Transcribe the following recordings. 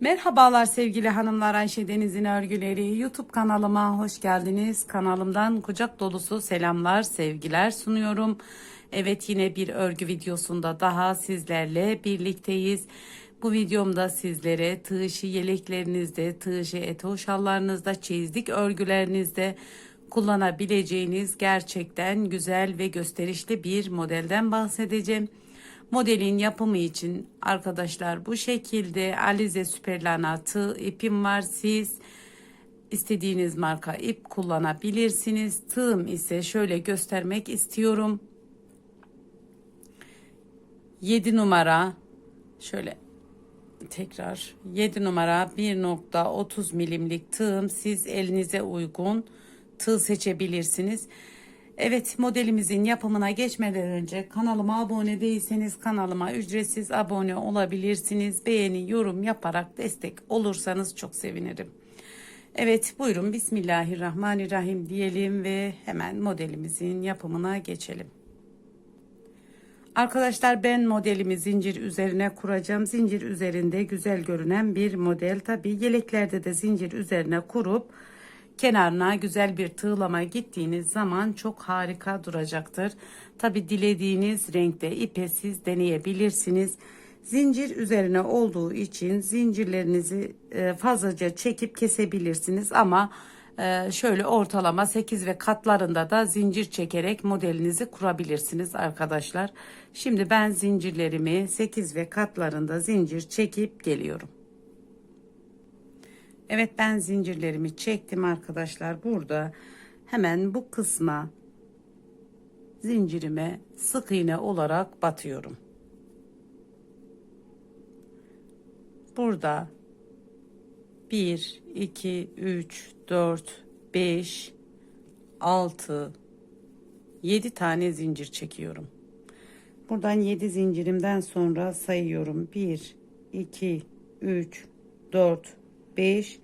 Merhabalar sevgili hanımlar Ayşe Deniz'in örgüleri YouTube kanalıma hoş geldiniz. Kanalımdan kucak dolusu selamlar, sevgiler sunuyorum. Evet yine bir örgü videosunda daha sizlerle birlikteyiz. Bu videomda sizlere tığışı yeleklerinizde, tığışı etoş şallarınızda, çeyizlik örgülerinizde kullanabileceğiniz gerçekten güzel ve gösterişli bir modelden bahsedeceğim. Modelin yapımı için arkadaşlar bu şekilde Alize Süperlana tığ ipim var. Siz istediğiniz marka ip kullanabilirsiniz. Tığım ise şöyle göstermek istiyorum. 7 numara şöyle tekrar 7 numara 1.30 milimlik tığım siz elinize uygun tığ seçebilirsiniz. Evet modelimizin yapımına geçmeden önce kanalıma abone değilseniz kanalıma ücretsiz abone olabilirsiniz. Beğeni, yorum yaparak destek olursanız çok sevinirim. Evet buyurun Bismillahirrahmanirrahim diyelim ve hemen modelimizin yapımına geçelim. Arkadaşlar ben modelimi zincir üzerine kuracağım. Zincir üzerinde güzel görünen bir model. Tabi yeleklerde de zincir üzerine kurup kenarına güzel bir tığlama gittiğiniz zaman çok harika duracaktır. Tabi dilediğiniz renkte ipe siz deneyebilirsiniz. Zincir üzerine olduğu için zincirlerinizi e, fazlaca çekip kesebilirsiniz ama e, şöyle ortalama 8 ve katlarında da zincir çekerek modelinizi kurabilirsiniz arkadaşlar. Şimdi ben zincirlerimi 8 ve katlarında zincir çekip geliyorum. Evet ben zincirlerimi çektim arkadaşlar. Burada hemen bu kısma zincirime sık iğne olarak batıyorum. Burada 1 2 3 4 5 6 7 tane zincir çekiyorum. Buradan 7 zincirimden sonra sayıyorum. 1 2 3 4 5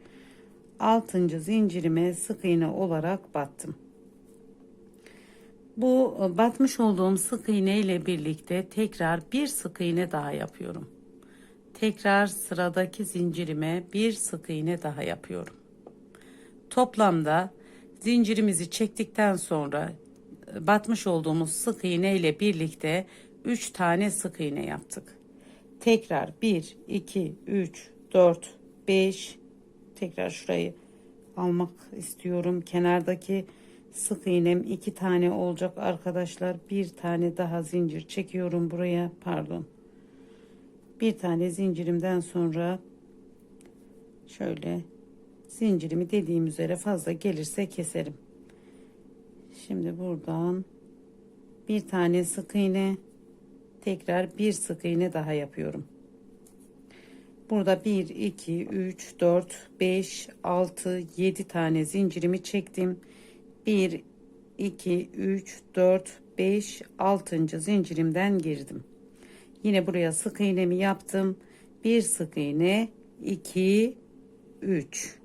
6. zincirime sık iğne olarak battım. Bu e, batmış olduğum sık iğne ile birlikte tekrar bir sık iğne daha yapıyorum. Tekrar sıradaki zincirime bir sık iğne daha yapıyorum. Toplamda zincirimizi çektikten sonra e, batmış olduğumuz sık iğne ile birlikte 3 tane sık iğne yaptık. Tekrar 1 2 3 4 5 tekrar şurayı almak istiyorum. Kenardaki sık iğnem iki tane olacak arkadaşlar. Bir tane daha zincir çekiyorum buraya. Pardon. Bir tane zincirimden sonra şöyle zincirimi dediğim üzere fazla gelirse keserim. Şimdi buradan bir tane sık iğne tekrar bir sık iğne daha yapıyorum. Burada 1, 2, 3, 4, 5, 6, 7 tane zincirimi çektim. 1, 2, 3, 4, 5, 6. zincirimden girdim. Yine buraya sık iğnemi yaptım. Bir sık iğne, 2, 3.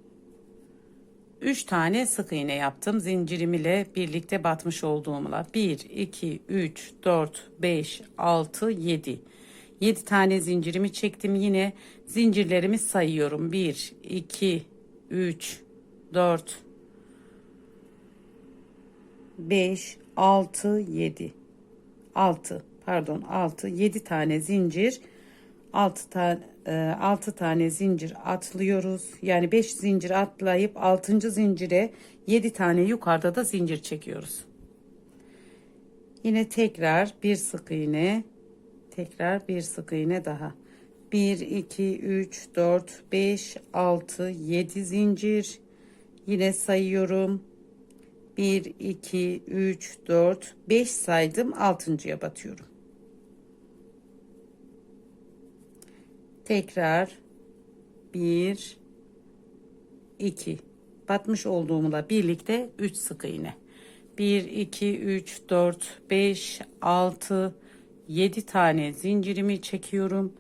3 tane sık iğne yaptım zincirim ile birlikte batmış olduğumla. 1, 2, 3, 4, 5, 6, 7. 7 tane zincirimi çektim. Yine zincirlerimi sayıyorum. 1, 2, 3, 4, 5, 6, 7. 6 pardon 6 7 tane zincir 6 tane 6 tane zincir atlıyoruz. Yani 5 zincir atlayıp 6. zincire 7 tane yukarıda da zincir çekiyoruz. Yine tekrar bir sık iğne tekrar bir sık iğne daha. 1 2 3 4 5 6 7 zincir. Yine sayıyorum. 1 2 3 4 5 saydım. 6.ya batıyorum. Tekrar 1 2 batmış olduğumla birlikte 3 sık iğne. 1 2 3 4 5 6 7 tane zincirimi çekiyorum.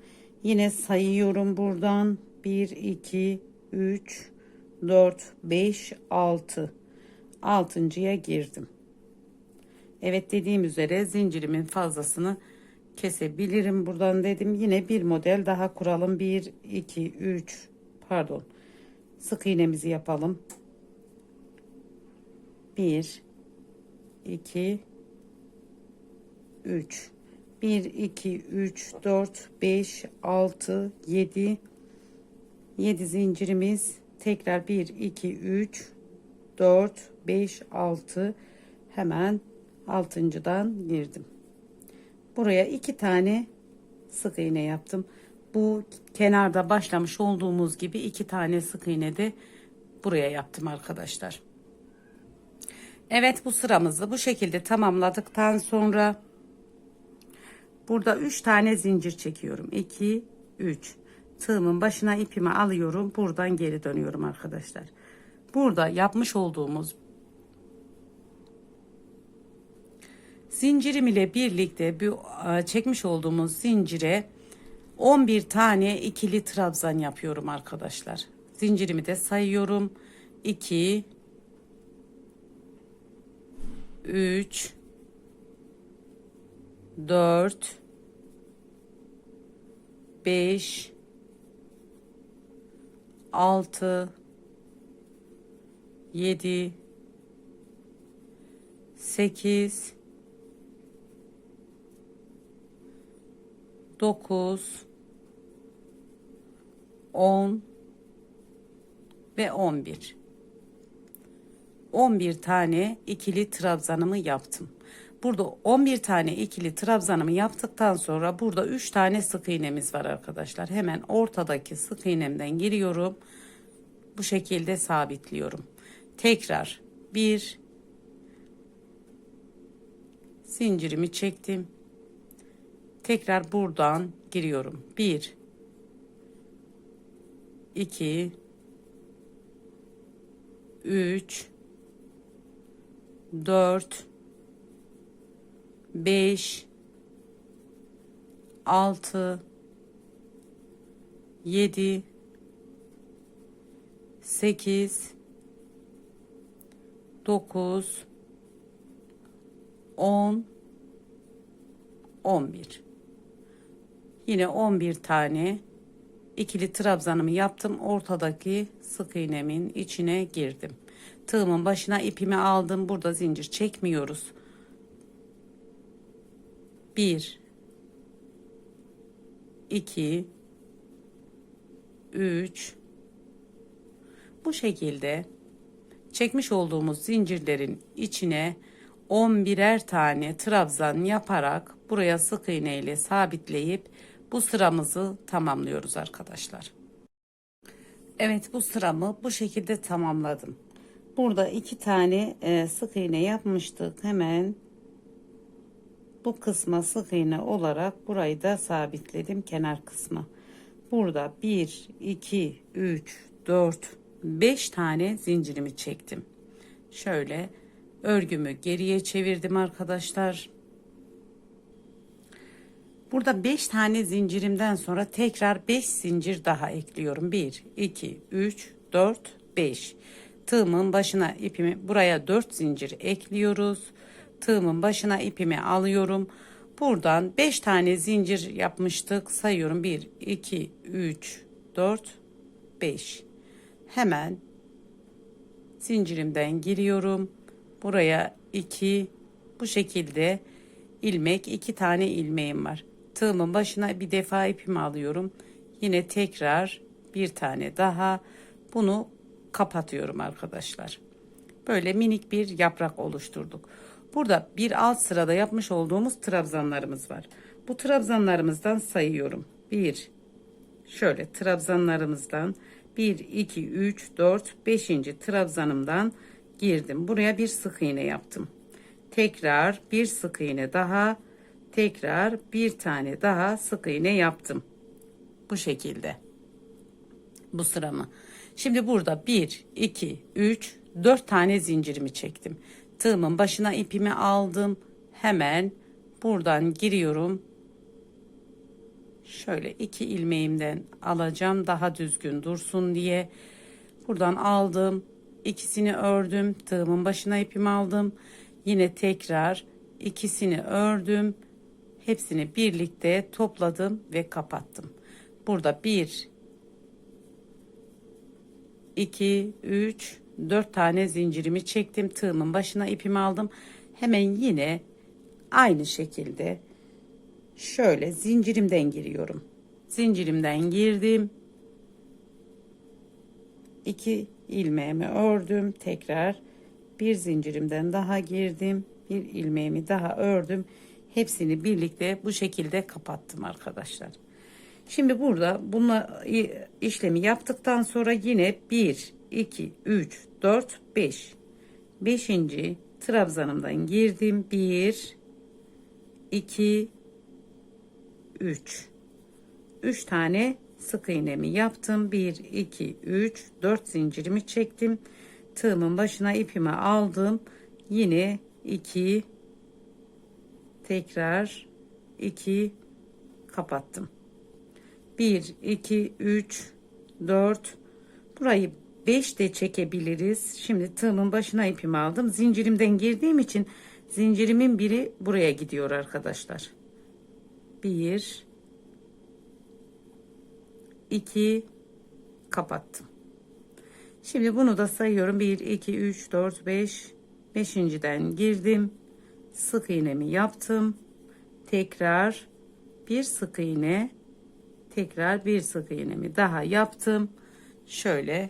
Yine sayıyorum buradan. 1, 2, 3, 4, 5, 6. Altıncıya girdim. Evet dediğim üzere zincirimin fazlasını kesebilirim buradan dedim. Yine bir model daha kuralım. 1, 2, 3, pardon sık iğnemizi yapalım. 1 2 3 1 2 3 4 5 6 7 7 zincirimiz tekrar 1 2 3 4 5 6 hemen altıncıdan girdim. Buraya iki tane sık iğne yaptım. Bu kenarda başlamış olduğumuz gibi iki tane sık iğne de buraya yaptım arkadaşlar. Evet bu sıramızı bu şekilde tamamladıktan sonra burada 3 tane zincir çekiyorum. 2 3 tığımın başına ipimi alıyorum. Buradan geri dönüyorum arkadaşlar. Burada yapmış olduğumuz zincirim ile birlikte bir e, çekmiş olduğumuz zincire 11 tane ikili trabzan yapıyorum arkadaşlar. Zincirimi de sayıyorum. 2 3 4 5 6 7 8 9 10 ve 11 11 tane ikili trabzanımı yaptım. Burada 11 tane ikili trabzanımı yaptıktan sonra burada 3 tane sık iğnemiz var arkadaşlar. Hemen ortadaki sık iğnemden giriyorum. Bu şekilde sabitliyorum. Tekrar 1 zincirimi çektim. Tekrar buradan giriyorum. 1 2 3 4 5 6 7 8 9 10 11 Yine 11 tane ikili trabzanımı yaptım. Ortadaki sık iğnemin içine girdim. Tığımın başına ipimi aldım. Burada zincir çekmiyoruz. 1 2 3 Bu şekilde çekmiş olduğumuz zincirlerin içine 11'er tane trabzan yaparak buraya sık iğne ile sabitleyip bu sıramızı tamamlıyoruz arkadaşlar. Evet bu sıramı bu şekilde tamamladım. Burada iki tane e, sık iğne yapmıştık. Hemen bu kısma sık iğne olarak burayı da sabitledim kenar kısmı. Burada 1, 2, 3, 4, 5 tane zincirimi çektim. Şöyle örgümü geriye çevirdim arkadaşlar. Burada 5 tane zincirimden sonra tekrar 5 zincir daha ekliyorum. 1, 2, 3, 4, 5. Tığımın başına ipimi buraya 4 zincir ekliyoruz. Tığımın başına ipimi alıyorum. Buradan 5 tane zincir yapmıştık. Sayıyorum 1, 2, 3, 4, 5. Hemen zincirimden giriyorum. Buraya 2 bu şekilde ilmek 2 tane ilmeğim var tığımın başına bir defa ipimi alıyorum. Yine tekrar bir tane daha bunu kapatıyorum arkadaşlar. Böyle minik bir yaprak oluşturduk. Burada bir alt sırada yapmış olduğumuz trabzanlarımız var. Bu trabzanlarımızdan sayıyorum. 1 şöyle trabzanlarımızdan 1 2 3 4 5. trabzanımdan girdim. Buraya bir sık iğne yaptım. Tekrar bir sık iğne daha tekrar bir tane daha sık iğne yaptım. Bu şekilde. Bu sıramı. Şimdi burada 1, 2, 3, 4 tane zincirimi çektim. Tığımın başına ipimi aldım. Hemen buradan giriyorum. Şöyle iki ilmeğimden alacağım daha düzgün dursun diye. Buradan aldım. ikisini ördüm. Tığımın başına ipimi aldım. Yine tekrar ikisini ördüm hepsini birlikte topladım ve kapattım. Burada 1 2, 3, 4 tane zincirimi çektim. Tığımın başına ipimi aldım. Hemen yine aynı şekilde şöyle zincirimden giriyorum. Zincirimden girdim. 2 ilmeğimi ördüm. Tekrar bir zincirimden daha girdim. Bir ilmeğimi daha ördüm. Hepsini birlikte bu şekilde kapattım arkadaşlar. Şimdi burada bununla işlemi yaptıktan sonra yine 1, 2, 3, 4, 5. 5. trabzanımdan girdim. 1, 2, 3. 3 tane sık iğnemi yaptım. 1, 2, 3, 4 zincirimi çektim. Tığımın başına ipimi aldım. Yine 2, tekrar 2 kapattım. 1 2 3 4 burayı 5 de çekebiliriz. Şimdi tığımın başına ipimi aldım. Zincirimden girdiğim için zincirimin biri buraya gidiyor arkadaşlar. 1 2 kapattım. Şimdi bunu da sayıyorum. 1 2 3 4 5 5.den girdim sık iğnemi yaptım. Tekrar bir sık iğne, tekrar bir sık iğnemi daha yaptım. Şöyle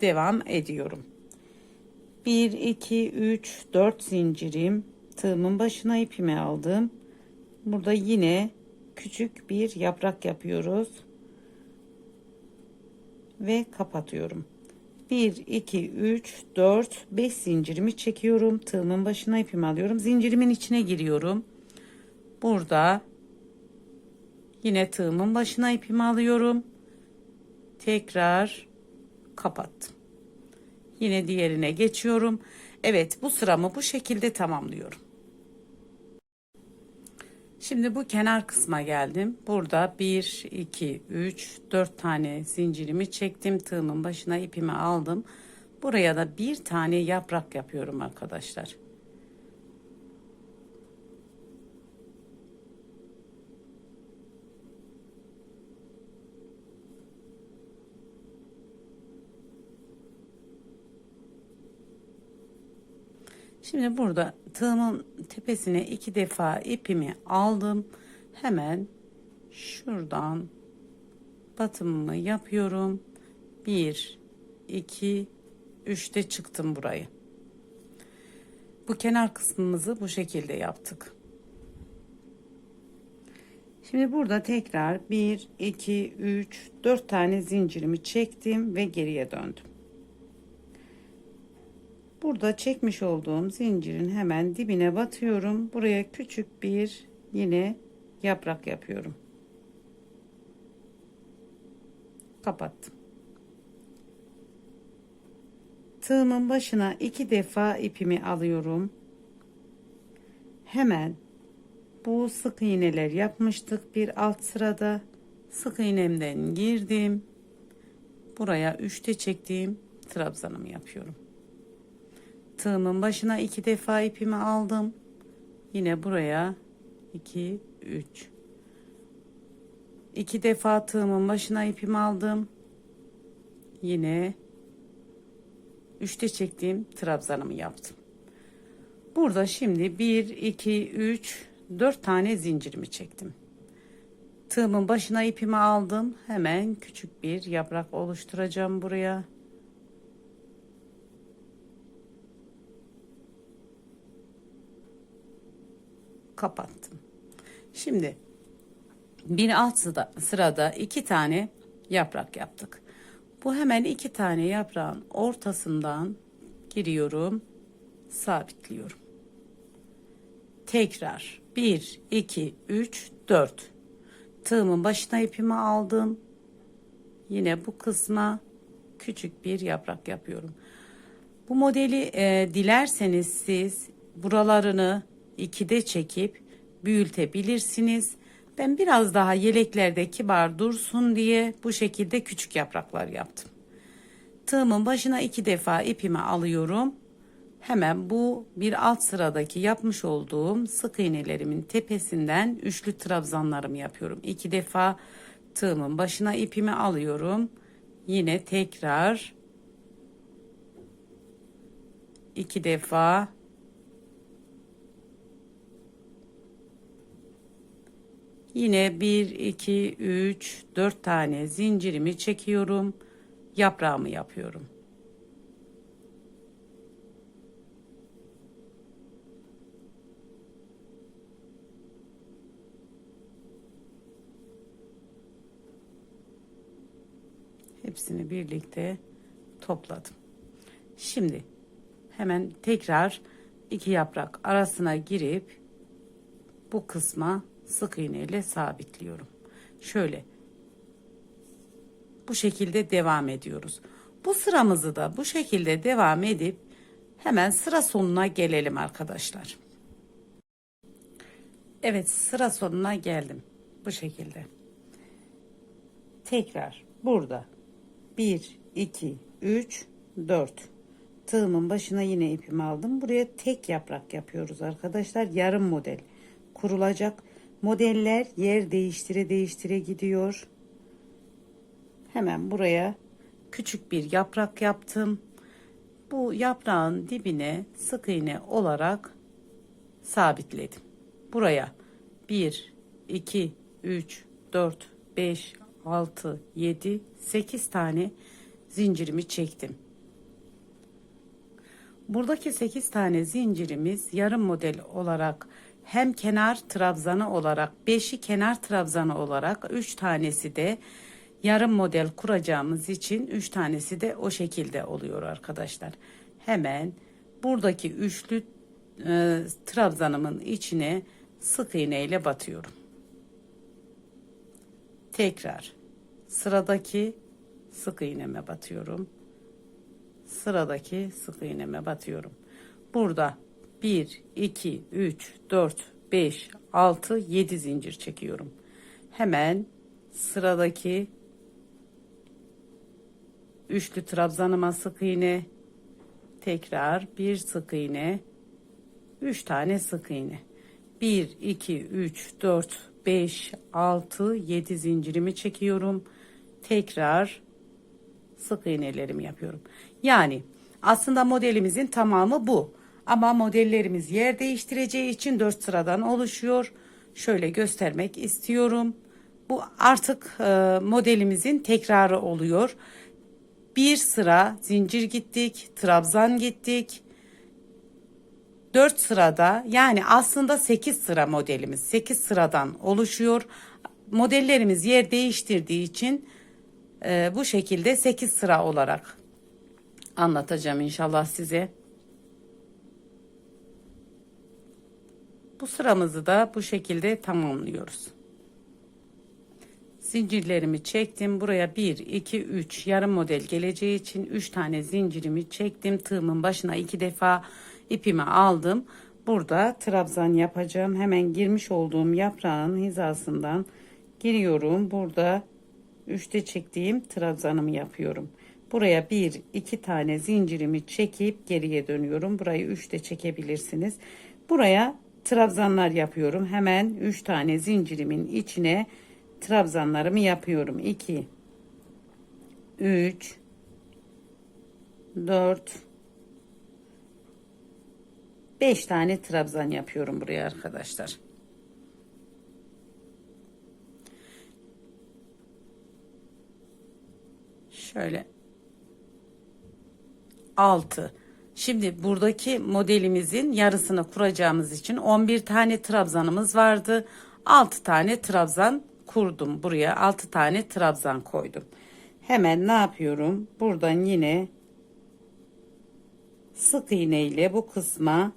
devam ediyorum. 1 2 3 4 zincirim tığımın başına ipimi aldım. Burada yine küçük bir yaprak yapıyoruz. Ve kapatıyorum. 1 2 3 4 5 zincirimi çekiyorum tığımın başına ipimi alıyorum zincirimin içine giriyorum burada yine tığımın başına ipimi alıyorum tekrar kapattım yine diğerine geçiyorum Evet bu sıramı bu şekilde tamamlıyorum Şimdi bu kenar kısma geldim. Burada 1, 2, 3, 4 tane zincirimi çektim. Tığımın başına ipimi aldım. Buraya da bir tane yaprak yapıyorum arkadaşlar. Şimdi burada tığımın tepesine iki defa ipimi aldım. Hemen şuradan batımımı yapıyorum. 1 2 3'te çıktım burayı. Bu kenar kısmımızı bu şekilde yaptık. Şimdi burada tekrar 1 2 3 4 tane zincirimi çektim ve geriye döndüm. Burada çekmiş olduğum zincirin hemen dibine batıyorum. Buraya küçük bir yine yaprak yapıyorum. Kapattım. Tığımın başına iki defa ipimi alıyorum. Hemen bu sık iğneler yapmıştık bir alt sırada. Sık iğnemden girdim. Buraya üçte çektiğim trabzanımı yapıyorum tığımın başına iki defa ipimi aldım. Yine buraya 2 3 iki defa tığımın başına ipimi aldım. Yine üçte çektiğim trabzanımı yaptım. Burada şimdi 1 2 3 4 tane zincirimi çektim. Tığımın başına ipimi aldım. Hemen küçük bir yaprak oluşturacağım buraya. Kapattım. Şimdi bir alt sırada, iki tane yaprak yaptık. Bu hemen iki tane yaprağın ortasından giriyorum, sabitliyorum. Tekrar 1, 2, 3, 4. Tığımın başına ipimi aldım. Yine bu kısma küçük bir yaprak yapıyorum. Bu modeli e, dilerseniz siz buralarını 2'de çekip büyütebilirsiniz. Ben biraz daha yeleklerde kibar dursun diye bu şekilde küçük yapraklar yaptım. Tığımın başına iki defa ipimi alıyorum. Hemen bu bir alt sıradaki yapmış olduğum sık iğnelerimin tepesinden üçlü trabzanlarımı yapıyorum. İki defa tığımın başına ipimi alıyorum. yine tekrar iki defa yine 1 2 3 4 tane zincirimi çekiyorum. Yaprağımı yapıyorum. Hepsini birlikte topladım. Şimdi hemen tekrar iki yaprak arasına girip bu kısma sık iğne ile sabitliyorum. Şöyle bu şekilde devam ediyoruz. Bu sıramızı da bu şekilde devam edip hemen sıra sonuna gelelim arkadaşlar. Evet sıra sonuna geldim. Bu şekilde. Tekrar burada 1, 2, 3, 4 tığımın başına yine ipimi aldım. Buraya tek yaprak yapıyoruz arkadaşlar. Yarım model kurulacak. Modeller yer değiştire değiştire gidiyor. Hemen buraya küçük bir yaprak yaptım. Bu yaprağın dibine sık iğne olarak sabitledim. Buraya 1, 2, 3, 4, 5, 6, 7, 8 tane zincirimi çektim. Buradaki 8 tane zincirimiz yarım model olarak hem kenar trabzanı olarak 5'i kenar trabzanı olarak 3 tanesi de yarım model kuracağımız için 3 tanesi de o şekilde oluyor arkadaşlar. Hemen buradaki üçlü e, trabzanımın içine sık iğne ile batıyorum. Tekrar sıradaki sık iğneme batıyorum. Sıradaki sık iğneme batıyorum. Burada 1, 2, 3, 4, 5, 6, 7 zincir çekiyorum. Hemen sıradaki üçlü trabzanıma sık iğne, tekrar bir sık iğne, 3 tane sık iğne. 1, 2, 3, 4, 5, 6, 7 zincirimi çekiyorum. Tekrar sık iğnelerimi yapıyorum. Yani aslında modelimizin tamamı bu. Ama modellerimiz yer değiştireceği için 4 sıradan oluşuyor. Şöyle göstermek istiyorum. Bu artık e, modelimizin tekrarı oluyor. Bir sıra zincir gittik, trabzan gittik. 4 sırada yani aslında 8 sıra modelimiz 8 sıradan oluşuyor. Modellerimiz yer değiştirdiği için e, bu şekilde 8 sıra olarak anlatacağım inşallah size. Bu sıramızı da bu şekilde tamamlıyoruz. Zincirlerimi çektim. Buraya 1, 2, 3 yarım model geleceği için 3 tane zincirimi çektim. Tığımın başına 2 defa ipimi aldım. Burada trabzan yapacağım. Hemen girmiş olduğum yaprağın hizasından giriyorum. Burada 3'te çektiğim trabzanımı yapıyorum. Buraya 1, 2 tane zincirimi çekip geriye dönüyorum. Burayı 3'te çekebilirsiniz. Buraya trabzanlar yapıyorum. Hemen 3 tane zincirimin içine trabzanlarımı yapıyorum. 2 3 4 5 tane trabzan yapıyorum buraya arkadaşlar. Şöyle 6 Şimdi buradaki modelimizin yarısını kuracağımız için 11 tane trabzanımız vardı. 6 tane trabzan kurdum buraya. 6 tane trabzan koydum. Hemen ne yapıyorum? Buradan yine sık iğne ile bu kısma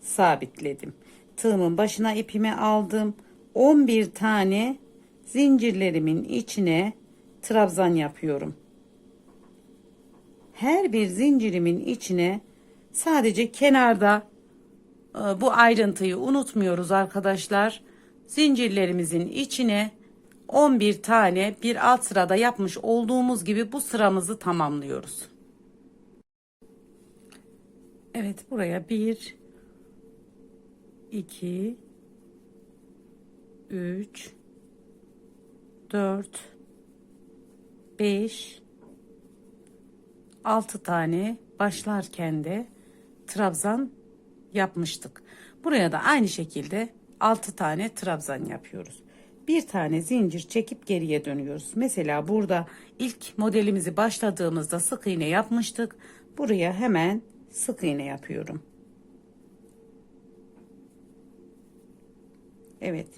sabitledim. Tığımın başına ipimi aldım. 11 tane zincirlerimin içine trabzan yapıyorum her bir zincirimin içine sadece kenarda e, bu ayrıntıyı unutmuyoruz arkadaşlar. Zincirlerimizin içine 11 tane bir alt sırada yapmış olduğumuz gibi bu sıramızı tamamlıyoruz. Evet buraya 1 2 3 4 5 6 tane başlarken de trabzan yapmıştık. Buraya da aynı şekilde 6 tane trabzan yapıyoruz. Bir tane zincir çekip geriye dönüyoruz. Mesela burada ilk modelimizi başladığımızda sık iğne yapmıştık. Buraya hemen sık iğne yapıyorum. Evet.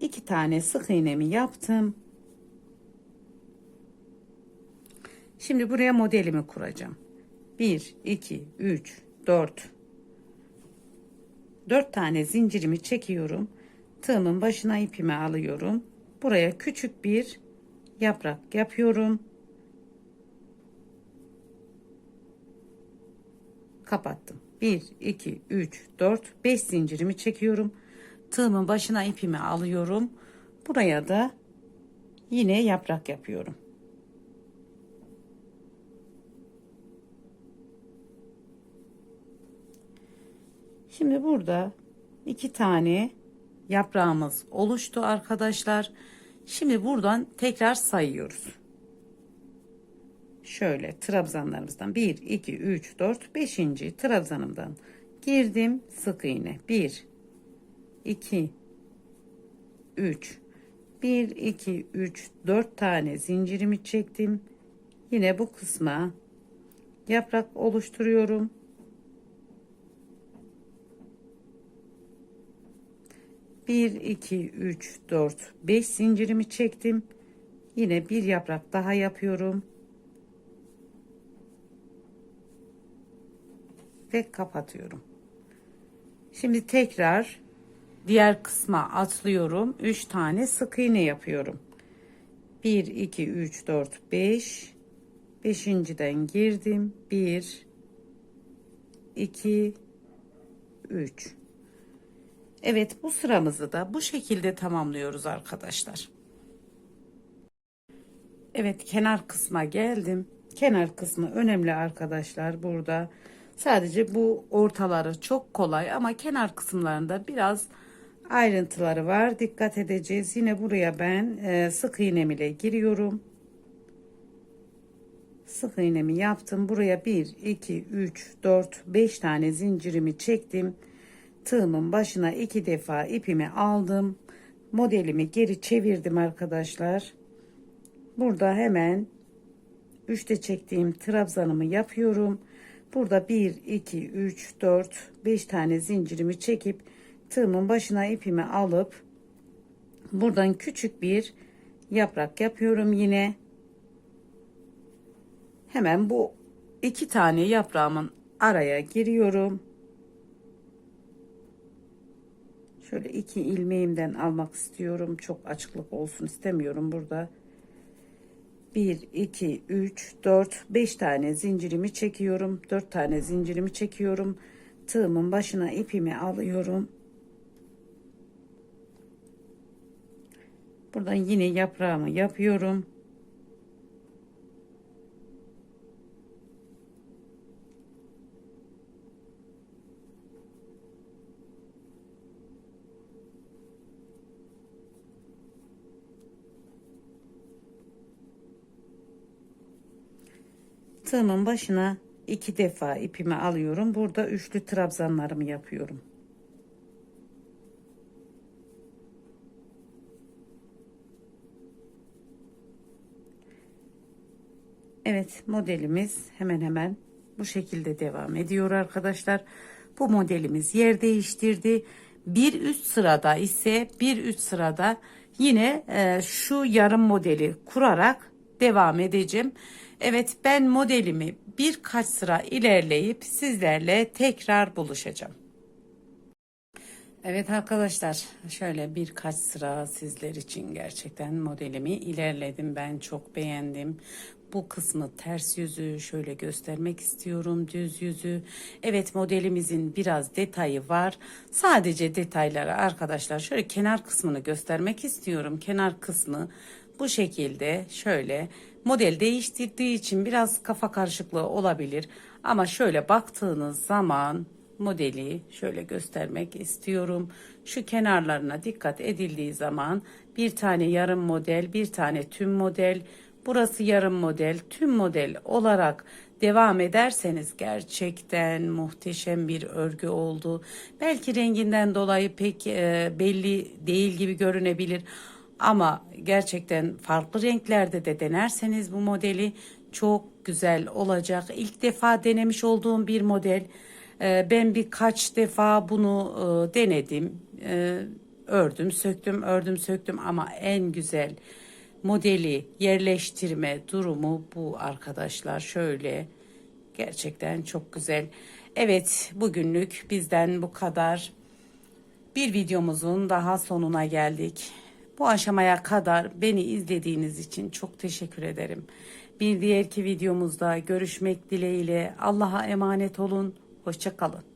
iki tane sık iğnemi yaptım. Şimdi buraya modelimi kuracağım. 1, 2, 3, 4. 4 tane zincirimi çekiyorum. Tığımın başına ipimi alıyorum. Buraya küçük bir yaprak yapıyorum. Kapattım. 1, 2, 3, 4, 5 zincirimi çekiyorum. Tığımın başına ipimi alıyorum. Buraya da yine yaprak yapıyorum. Şimdi burada iki tane yaprağımız oluştu arkadaşlar. Şimdi buradan tekrar sayıyoruz. Şöyle trabzanlarımızdan 1, 2, 3, 4, 5. trabzanımdan girdim sık iğne 1, 2, 3, 1, 2, 3, 4 tane zincirimi çektim. Yine bu kısma yaprak oluşturuyorum. Bir, iki, üç, dört, beş zincirimi çektim. Yine bir yaprak daha yapıyorum. Ve kapatıyorum. Şimdi tekrar diğer kısma atlıyorum. 3 tane sık iğne yapıyorum. 1 2 3 4 5 Beşinciden girdim. 1 2 3 Evet bu sıramızı da bu şekilde tamamlıyoruz arkadaşlar. Evet kenar kısma geldim. Kenar kısmı önemli arkadaşlar burada. Sadece bu ortaları çok kolay ama kenar kısımlarında biraz ayrıntıları var. Dikkat edeceğiz. Yine buraya ben e, sık iğnem ile giriyorum. Sık iğnemi yaptım. Buraya 1, 2, 3, 4, 5 tane zincirimi çektim. Tığımın başına iki defa ipimi aldım. Modelimi geri çevirdim arkadaşlar. Burada hemen üçte çektiğim trabzanımı yapıyorum. Burada 1, 2, 3, 4, 5 tane zincirimi çekip tığımın başına ipimi alıp buradan küçük bir yaprak yapıyorum yine. Hemen bu iki tane yaprağımın araya giriyorum. Şöyle iki ilmeğimden almak istiyorum. Çok açıklık olsun istemiyorum burada. 1, 2, 3, 4, 5 tane zincirimi çekiyorum. 4 tane zincirimi çekiyorum. Tığımın başına ipimi alıyorum. Buradan yine yaprağımı yapıyorum. Tığımın başına iki defa ipimi alıyorum. Burada üçlü trabzanlarımı yapıyorum. Evet modelimiz hemen hemen bu şekilde devam ediyor arkadaşlar. Bu modelimiz yer değiştirdi. Bir üst sırada ise bir üst sırada yine e, şu yarım modeli kurarak devam edeceğim. Evet ben modelimi birkaç sıra ilerleyip sizlerle tekrar buluşacağım. Evet arkadaşlar şöyle birkaç sıra sizler için gerçekten modelimi ilerledim. Ben çok beğendim. Bu kısmı ters yüzü şöyle göstermek istiyorum düz yüzü. Evet modelimizin biraz detayı var. Sadece detayları arkadaşlar şöyle kenar kısmını göstermek istiyorum. Kenar kısmı bu şekilde şöyle model değiştirdiği için biraz kafa karışıklığı olabilir. Ama şöyle baktığınız zaman modeli şöyle göstermek istiyorum. Şu kenarlarına dikkat edildiği zaman bir tane yarım model, bir tane tüm model Burası yarım model, tüm model olarak devam ederseniz gerçekten muhteşem bir örgü oldu. Belki renginden dolayı pek e, belli değil gibi görünebilir ama gerçekten farklı renklerde de denerseniz bu modeli çok güzel olacak. İlk defa denemiş olduğum bir model. E, ben birkaç defa bunu e, denedim. E, ördüm, söktüm, ördüm, söktüm ama en güzel modeli yerleştirme durumu bu arkadaşlar. Şöyle gerçekten çok güzel. Evet bugünlük bizden bu kadar. Bir videomuzun daha sonuna geldik. Bu aşamaya kadar beni izlediğiniz için çok teşekkür ederim. Bir diğerki videomuzda görüşmek dileğiyle Allah'a emanet olun. Hoşçakalın.